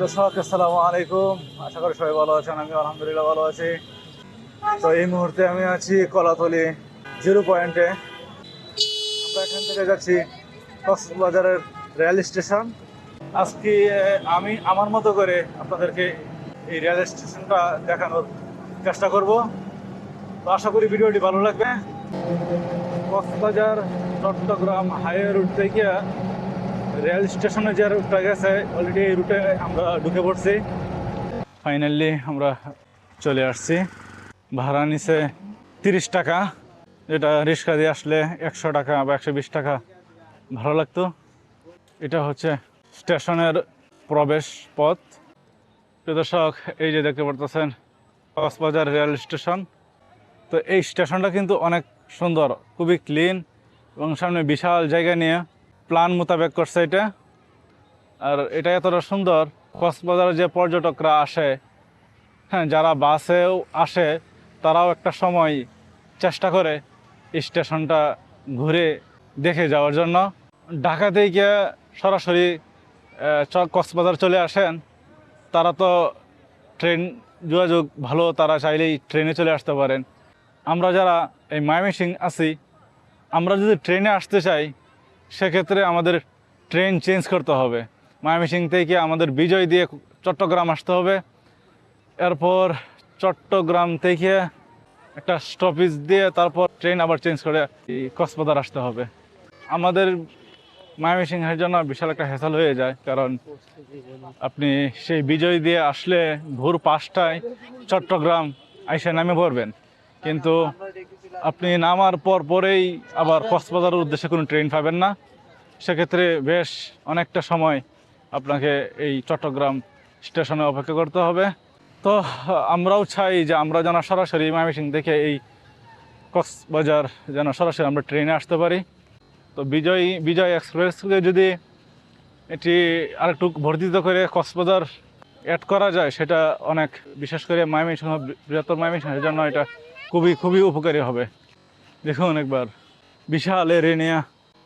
দর্শক, আসসালামু আলাইকুম। আশা করি সবাই ভালো আছেন আমি আলহামদুলিল্লাহ ভালো আছি। তো এই মুহূর্তে আমি আছি কলাতলি জিরো পয়েন্টে। আমরা এখান থেকে যাচ্ছি কক্সবাজারের রেল স্টেশন। আজকে আমি আমার মতো করে আপনাদেরকে এই রেল স্টেশনটা দেখানোর চেষ্টা করব। তো আশা করি ভিডিওটি ভালো লাগবে। কক্সবাজার চট্টগ্রাম হাইওয়ে রুট থেকে রেল স্টেশনে যে রুটটা গেছে অলরেডি এই রুটে আমরা ঢুকে পড়ছি। ফাইনালি আমরা চলে আসছি। ভাড়া নিছে তিরিশ টাকা। যেটা রিক্সা দিয়ে আসলে একশো টাকা বা একশো বিশ টাকা ভালো লাগতো। এটা হচ্ছে স্টেশনের প্রবেশ পথ। প্রিয় দর্শক, এই যে দেখতে পারতেছেন, কক্সবাজার রেল স্টেশন। তো এই স্টেশনটা কিন্তু অনেক সুন্দর, খুবই ক্লিন এবং সামনে বিশাল জায়গা নিয়ে প্ল্যান মোতাবেক করছে এটা। আর এটা এতটা সুন্দর, কক্সবাজারে যে পর্যটকরা আসে হ্যাঁ যারা বাসেও আসে, তারাও একটা সময় চেষ্টা করে স্টেশনটা ঘুরে দেখে যাওয়ার জন্য। ঢাকা থেকে সরাসরি কক্সবাজার চলে আসেন, তারা তো ট্রেন যোগাযোগ ভালো, তারা চাইলেই ট্রেনে চলে আসতে পারেন। আমরা যারা এই ময়মনসিং আছি, আমরা যদি ট্রেনে আসতে চাই সেক্ষেত্রে আমাদের ট্রেন চেঞ্জ করতে হবে। ময়মনসিং থেকে আমাদের বিজয় দিয়ে চট্টগ্রাম আসতে হবে। এরপর চট্টগ্রাম থেকে একটা স্টপেজ দিয়ে তারপর ট্রেন আবার চেঞ্জ করে কক্সবাজার আসতে হবে। আমাদের ময়মনসিংহের জন্য বিশাল একটা হেসাল হয়ে যায়, কারণ আপনি সেই বিজয় দিয়ে আসলে ভোর পাঁচটায় চট্টগ্রাম আইসা নামে পড়বেন। কিন্তু আপনি নামার পর পরেই আবার কক্সবাজারের উদ্দেশ্যে কোনো ট্রেন পাবেন না। সেক্ষেত্রে বেশ অনেকটা সময় আপনাকে এই চট্টগ্রাম স্টেশনে অপেক্ষা করতে হবে। তো আমরাও চাই যে আমরা যেন সরাসরি ময়মনসিং থেকে এই কক্সবাজার যেন সরাসরি আমরা ট্রেনে আসতে পারি। তো বিজয় বিজয় এক্সপ্রেসকে যদি এটি আরেকটু বর্ধিত করে কক্সবাজার অ্যাড করা যায় সেটা অনেক বিশেষ করে ময়মনসিংহ বৃহত্তর ময়মনসিংহের জন্য এটা খুবই খুবই উপকারী হবে। দেখুন একবার। বিশাল এরিয়া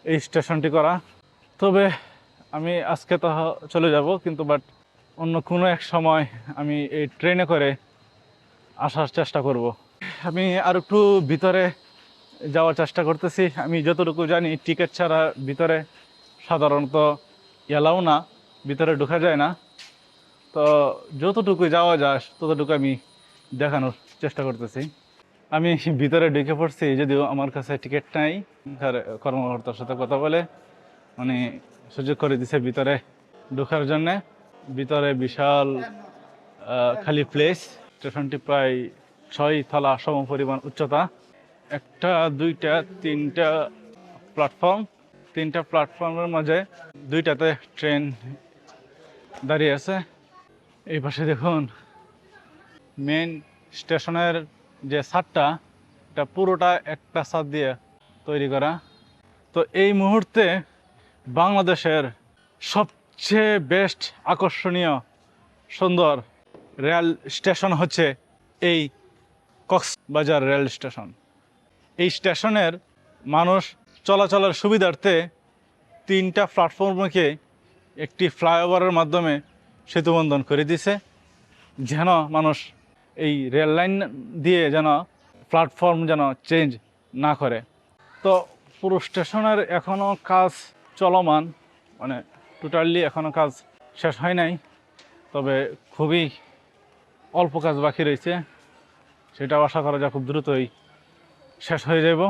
এই স্টেশনটি করা। তবে আমি আজকে তো চলে যাব, কিন্তু বাট অন্য কোনো এক সময় আমি এই ট্রেনে করে আসার চেষ্টা করব। আমি আর একটু ভিতরে যাওয়ার চেষ্টা করতেছি। আমি যতটুকু জানি, টিকিট ছাড়া ভিতরে সাধারণত এলাও না, ভিতরে ঢোকা যায় না। তো যতটুকু যাওয়া যায়, ততটুকু আমি দেখানোর চেষ্টা করতেছি। আমি ভিতরে ঢুকে পড়ছি যদিও আমার কাছে টিকিট নাই। কর্মকর্তার সাথে কথা বলে মানে সুযোগ করে দিছে ভিতরে ঢোকার জন্যে। ভিতরে বিশাল খালি প্লেস স্টেশনটি প্রায় ছয় তলা সম পরিমাণ উচ্চতা। একটা, দুইটা, তিনটা প্ল্যাটফর্ম তিনটা প্ল্যাটফর্মের মাঝে দুইটাতে ট্রেন দাঁড়িয়ে আছে। এই পাশে দেখুন মেন স্টেশনের যে ছাদটা এটা পুরোটা একটা ছাদ দিয়ে তৈরি করা। তো এই মুহূর্তে বাংলাদেশের সবচেয়ে বেস্ট আকর্ষণীয় সুন্দর রেল স্টেশন হচ্ছে এই কক্সবাজার রেল স্টেশন। এই স্টেশনের মানুষ চলাচলের সুবিধার্থে তিনটা প্ল্যাটফর্মকে একটি ফ্লাইওভারের মাধ্যমে সেতুবন্ধন করে দিছে, যেন মানুষ এই রেল লাইন দিয়ে যেন প্ল্যাটফর্ম যেন চেঞ্জ না করে। তো পুরো স্টেশনের এখনও কাজ চলমান মানে টোটালি এখনও কাজ শেষ হয় নাই, তবে খুবই অল্প কাজ বাকি রয়েছে, সেটাও আশা করা যায় খুব দ্রুতই শেষ হয়ে যাব।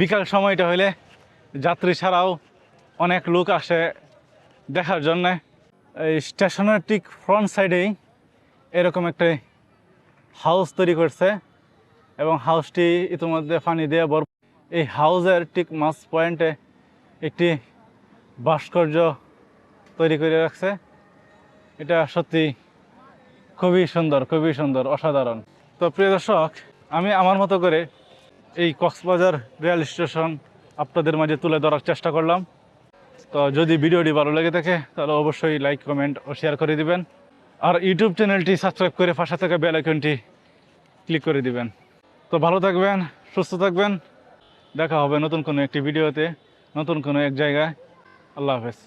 বিকাল সময়টা হইলে যাত্রী ছাড়াও অনেক লোক আসে দেখার জন্যে। এই স্টেশনের ঠিক ফ্রন্ট সাইডেই এরকম একটা হাউস তৈরি করছে এবং হাউসটি ইতিমধ্যে পানি দিয়ে বর এই হাউসের ঠিক মাছ পয়েন্টে একটি ভাস্কর্য তৈরি করে রাখছে। এটা সত্যি খুবই সুন্দর খুবই সুন্দর, অসাধারণ। তো প্রিয় দর্শক, আমি আমার মতো করে এই কক্সবাজার রেল স্টেশন আপনাদের মাঝে তুলে ধরার চেষ্টা করলাম। তো যদি ভিডিওটি ভালো লেগে থাকে, তাহলে অবশ্যই লাইক কমেন্ট ও শেয়ার করে দিবেন। আর ইউটিউব চ্যানেলটি সাবস্ক্রাইব করে পাশে থাকা বেল আইকনটি ক্লিক করে দিবেন। তো ভালো থাকবেন, সুস্থ থাকবেন। দেখা হবে নতুন কোনো একটি ভিডিওতে নতুন কোনো এক জায়গায়। আল্লাহ হাফেজ।